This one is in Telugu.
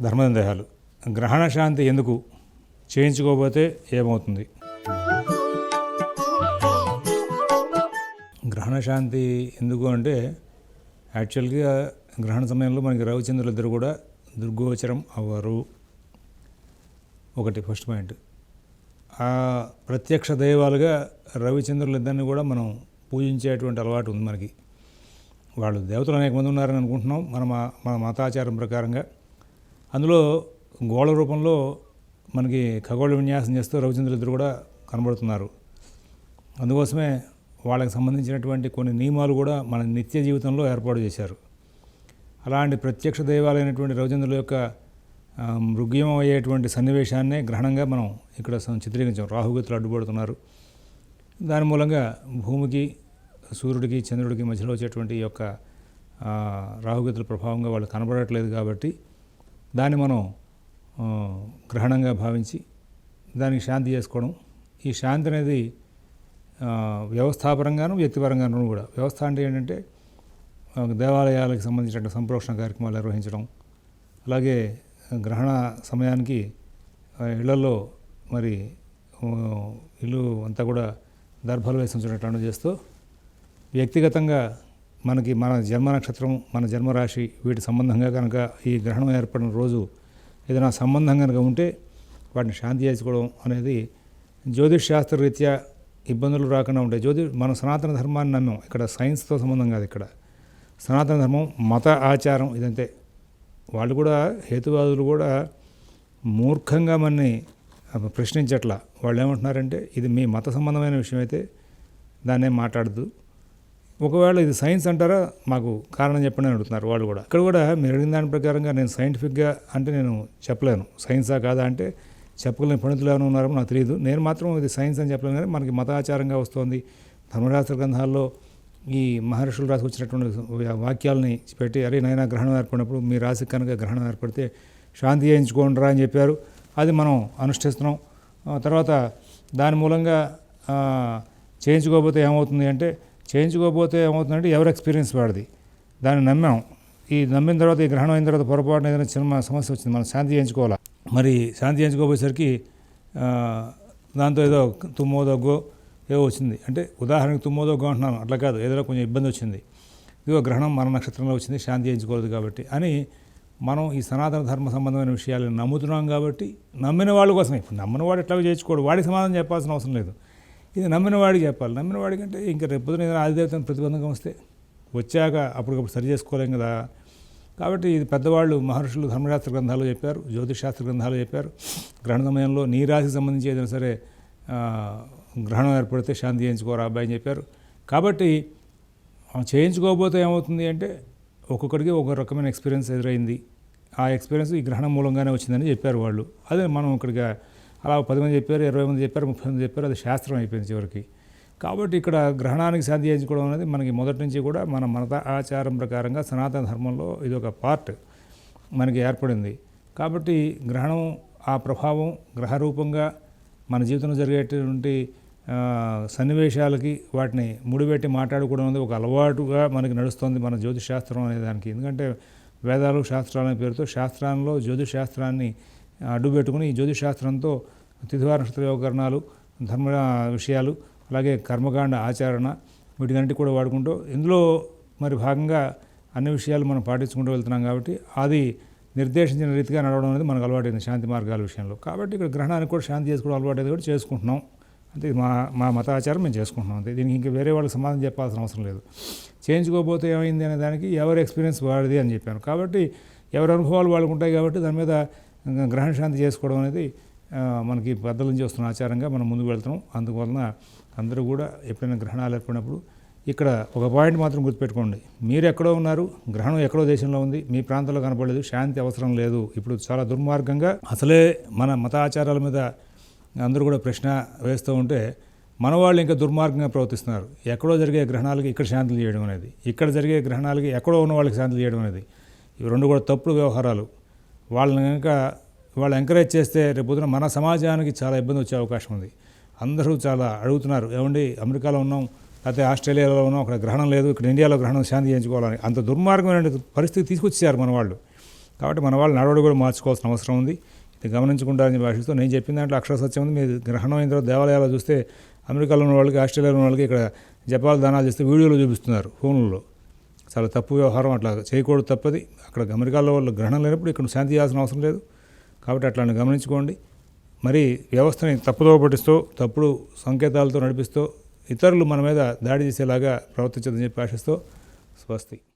ధర్మదేహాలు గ్రహణ శాంతి ఎందుకు? చేయించుకోకపోతే ఏమవుతుంది? గ్రహణ శాంతి ఎందుకు అంటే యాక్చువల్గా గ్రహణ సమయంలో మనకి రవిచంద్రులు ఇద్దరు కూడా దుర్గోచరం అవ్వరు. ఒకటి ఫస్ట్ పాయింట్. ఆ ప్రత్యక్ష దైవాలుగా రవిచంద్రులు ఇద్దరిని కూడా మనం పూజించేటువంటి అలవాటు ఉంది మనకి. వాళ్ళు దేవతలు అనేక మంది ఉన్నారని అనుకుంటున్నాం. మన మన మతాచారం ప్రకారంగా. అందులో గోళ రూపంలో మనకి ఖగోళ విన్యాసం చేస్తూ రవిచంద్రులు ఇద్దరు కూడా కనబడుతున్నారు. అందుకోసమే వాళ్ళకి సంబంధించినటువంటి కొన్ని నియమాలు కూడా మన నిత్య జీవితంలో ఏర్పాటు చేశారు. అలాంటి ప్రత్యక్ష దైవాలైనటువంటి రవిచంద్రుల యొక్క ఆ, మృగ్యమం అయ్యేటువంటి సన్నివేశాన్నే గ్రహణంగా మనం ఇక్కడ చిత్రీకరించాం. రాహుగతులు అడ్డుపడుతున్నారు. దాని మూలంగా భూమికి సూర్యుడికి చంద్రుడికి మధ్యలో వచ్చేటువంటి ఈ యొక్క రాహుగతుల ప్రభావంగా వాళ్ళు కనబడట్లేదు కాబట్టి దాన్ని మనం గ్రహణంగా భావించి దానికి శాంతి చేసుకోవడం. ఈ శాంతి అనేది వ్యవస్థాపరంగాను వ్యక్తిపరంగాను కూడా. వ్యవస్థ అంటే ఏంటంటే దేవాలయాలకు సంబంధించిన సంప్రోక్షణ కార్యక్రమాలు నిర్వహించడం. అలాగే గ్రహణ సమయానికి ఇళ్ళలో మరి ఇల్లు అంతా కూడా దర్భాలు వేసి ఉంచినట్లు చేస్తూ వ్యక్తిగతంగా మనకి మన జన్మ నక్షత్రం మన జన్మరాశి వీటి సంబంధంగా కనుక ఈ గ్రహణం ఏర్పడిన రోజు ఏదైనా సంబంధం కనుక ఉంటే వాటిని శాంతి చేసుకోవడం అనేది జ్యోతిష్ శాస్త్ర రీత్యా ఇబ్బందులు రాకుండా ఉంటాయి. జ్యోతి మన సనాతన ధర్మాన్ని నమ్మాం. ఇక్కడ సైన్స్తో సంబంధం కాదు ఇక్కడ. సనాతన ధర్మం మత ఆచారం ఇదంతే. వాళ్ళు కూడా హేతువాదులు కూడా మూర్ఖంగా మనని ప్రశ్నించట్లా. వాళ్ళు ఏమంటున్నారంటే ఇది మీ మత సంబంధమైన విషయం అయితే దాన్నే మాట్లాడదు ఒకవేళ ఇది సైన్స్ అంటారా మాకు కారణం చెప్పండి అని అడుగుతున్నారు వాళ్ళు కూడా. ఇక్కడ కూడా మీరు అడిగిన దాని ప్రకారంగా నేను సైంటిఫిక్గా అంటే నేను చెప్పలేను. సైన్సా కాదా అంటే చెప్పగలిగిన పండితులు ఎవరైనా ఉన్నారో నాకు తెలియదు నేను మాత్రం ఇది సైన్స్ అని చెప్పలేను కానీ మనకి మతాచారంగా వస్తుంది. ధర్మశాస్త్ర గ్రంథాల్లో ఈ మహర్షులు రాసి వచ్చినటువంటి వాక్యాలని పెట్టి అరే నైనా గ్రహణం ఏర్పడినప్పుడు మీ రాశి కనుక గ్రహణం ఏర్పడితే శాంతి చేయించుకోండి రా అని చెప్పారు. అది మనం అనుష్ఠిస్తున్నాం. ఆ తర్వాత దాని మూలంగా చేయించుకోకపోతే ఏమవుతుంది అంటే చేయించుకోకపోతే ఏమవుతుందంటే ఎవరి ఎక్స్పీరియన్స్ వాడిది. దాన్ని నమ్మాం. ఈ నమ్మిన తర్వాత ఈ గ్రహణం అయిన తర్వాత పొరపాటున ఏదైనా చిన్న సమస్య వచ్చింది మనం శాంతి చేయించుకోవాలా? మరి శాంతి చేయించుకోపోయేసరికి దాంతో ఏదో తుమ్మో దగ్గో వచ్చింది. అంటే ఉదాహరణకు తుమ్మో దగ్గో అంటున్నాను. అట్లా కాదు. ఏదైనా కొంచెం ఇబ్బంది వచ్చింది. ఇదిగో గ్రహణం మన నక్షత్రంలో వచ్చింది శాంతి చేయించుకోలేదు కాబట్టి. అని మనం ఈ సనాతన ధర్మ సంబంధమైన విషయాలను నమ్ముతున్నాం కాబట్టి నమ్మిన వాళ్ళ కోసమే. ఇప్పుడు నమ్మిన వాడు ఎట్లా చేయించుకోడు. వాడికి సమాధానం చెప్పాల్సిన అవసరం లేదు. ఇది నమ్మినవాడికి చెప్పాలి. నమ్మినవాడికి అంటే ఇంకా రేపు పొద్దున ఏదైనా ఆదిదేవతను ప్రతిబంధకం వస్తే వచ్చాక అప్పటికప్పుడు సరి చేసుకోలేం కదా. కాబట్టి ఇది పెద్దవాళ్ళు మహర్షులు ధర్మశాస్త్ర గ్రంథాలు చెప్పారు జ్యోతిష్ శాస్త్ర గ్రంథాలు చెప్పారు. గ్రహణ సమయంలో నీ రాశికి సంబంధించి ఏదైనా సరే గ్రహణం ఏర్పడితే శాంతి చేయించుకోరా అబ్బాయి అని చెప్పారు. కాబట్టి చేయించుకోకపోతే ఏమవుతుంది అంటే ఒక్కొక్కడికి ఒక రకమైన ఎక్స్పీరియన్స్ ఎదురైంది. ఆ ఎక్స్పీరియన్స్ ఈ గ్రహణం మూలంగానే వచ్చిందని చెప్పారు వాళ్ళు. అదే మనం ఇక్కడిగా అలా పది మంది చెప్పారు ఇరవై మంది చెప్పారు ముప్పై మంది చెప్పారు అది శాస్త్రం అయిపోయింది చివరికి. కాబట్టి ఇక్కడ గ్రహణానికి శాంతి చేయించుకోవడం అనేది మనకి మొదటి నుంచి కూడా మన మత ఆచారం ప్రకారంగా సనాతన ధర్మంలో ఇది ఒక పార్ట్ మనకి ఏర్పడింది. కాబట్టి గ్రహణం ఆ ప్రభావం గ్రహ రూపంగా మన జీవితంలో జరిగేటువంటి సన్నివేశాలకి వాటిని ముడిపెట్టి మాట్లాడుకోవడం అనేది ఒక అలవాటుగా మనకి నడుస్తుంది మన జ్యోతిష్ శాస్త్రం అనే దానికి. ఎందుకంటే వేదాలు శాస్త్రాలు అనే పేరుతో శాస్త్రాల్లో జ్యోతిష్ శాస్త్రాన్ని అడ్డుపెట్టుకుని ఈ జ్యోతిషాస్త్రంతో తిథివార నక్షత్ర యోగకరణాలు ధర్మ విషయాలు అలాగే కర్మకాండ ఆచరణ వీటికన్నిటి కూడా వాడుకుంటూ ఇందులో మరి భాగంగా అన్ని విషయాలు మనం పాటించుకుంటూ వెళ్తున్నాం కాబట్టి అది నిర్దేశించిన రీతిగా నడవడం అనేది మనకు అలవాటైంది శాంతి మార్గాల విషయంలో. కాబట్టి ఇక్కడ గ్రహణానికి కూడా శాంతి చేసుకోవడం అలవాటైంది కూడా చేసుకుంటున్నాం. అంటే మా మా మత ఆచారం మేము చేసుకుంటున్నాం అంతే. దీనికి ఇంకా వేరే వాళ్ళకి సమాధానం చెప్పాల్సిన అవసరం లేదు. చేయించుకోకపోతే ఏమైంది అనే దానికి ఎవరి ఎక్స్పీరియన్స్ వాడిది అని చెప్పాను. కాబట్టి ఎవరి అనుభవాలు వాళ్ళకు ఉంటాయి కాబట్టి దాని మీద గ్రహణ శాంతి చేసుకోవడం అనేది మనకి పెద్దల నుంచి వస్తున్న ఆచారంగా మనం ముందుకు వెళ్తున్నాం. అందువలన అందరూ కూడా ఎప్పుడైనా గ్రహణాలు ఏర్పడినప్పుడు ఇక్కడ ఒక పాయింట్ మాత్రం గుర్తుపెట్టుకోండి. మీరు ఎక్కడో ఉన్నారు గ్రహణం ఎక్కడో దేశంలో ఉంది మీ ప్రాంతంలో కనపడలేదు శాంతి అవసరం లేదు. ఇప్పుడు చాలా దుర్మార్గంగా అసలే మన మత ఆచారాల మీద అందరూ కూడా ప్రశ్న వేస్తూ ఉంటే మన వాళ్ళు ఇంకా దుర్మార్గంగా ప్రవర్తిస్తున్నారు. ఎక్కడో జరిగే గ్రహణాలకి ఇక్కడ శాంతులు చేయడం అనేది ఇక్కడ జరిగే గ్రహణాలకి ఎక్కడో ఉన్న వాళ్ళకి శాంతులు చేయడం అనేది ఇవి రెండు కూడా తప్పుడు వ్యవహారాలు. వాళ్ళని కనుక వాళ్ళు ఎంకరేజ్ చేస్తే రేపు పొద్దున మన సమాజానికి చాలా ఇబ్బంది వచ్చే అవకాశం ఉంది. అందరూ చాలా అడుగుతున్నారు. ఏమండి అమెరికాలో ఉన్నాం లేకపోతే ఆస్ట్రేలియాలో ఉన్నాం అక్కడ గ్రహణం లేదు ఇక్కడ ఇండియాలో గ్రహణం శాంతి చేయించుకోవాలని. అంత దుర్మార్గమైన పరిస్థితి తీసుకొచ్చారు మన వాళ్ళు. కాబట్టి మన వాళ్ళు నడవడి కూడా మార్చుకోవాల్సిన అవసరం ఉంది. ఇది గమనించుకుంటారని భాషతో నేను చెప్పిన దాంట్లో అక్షర సత్యం ఉంది. మీరు గ్రహణం అయిన తర్వాత దేవాలయాలు చూస్తే అమెరికాలో ఉన్న వాళ్ళకి ఆస్ట్రేలియాలో ఉన్న వాళ్ళకి ఇక్కడ జపాల్ దానాలు చేస్తే వీడియోలో చూపిస్తున్నారు ఫోన్లలో. చాలా తప్పు వ్యవహారం అట్లా చేయకూడదు తప్పది. అక్కడ అమెరికాలో వాళ్ళు గ్రహణం లేనప్పుడు ఇక్కడ శాంతి చేయాల్సిన అవసరం లేదు. కాబట్టి అట్లాంటి గమనించుకోండి. మరి వ్యవస్థని తప్పుదో పట్టిస్తూ తప్పుడు సంకేతాలతో నడిపిస్తూ ఇతరులు మన మీద దాడి చేసేలాగా ప్రవర్తించదని చెప్పి ఆశిస్తూ స్వస్తి.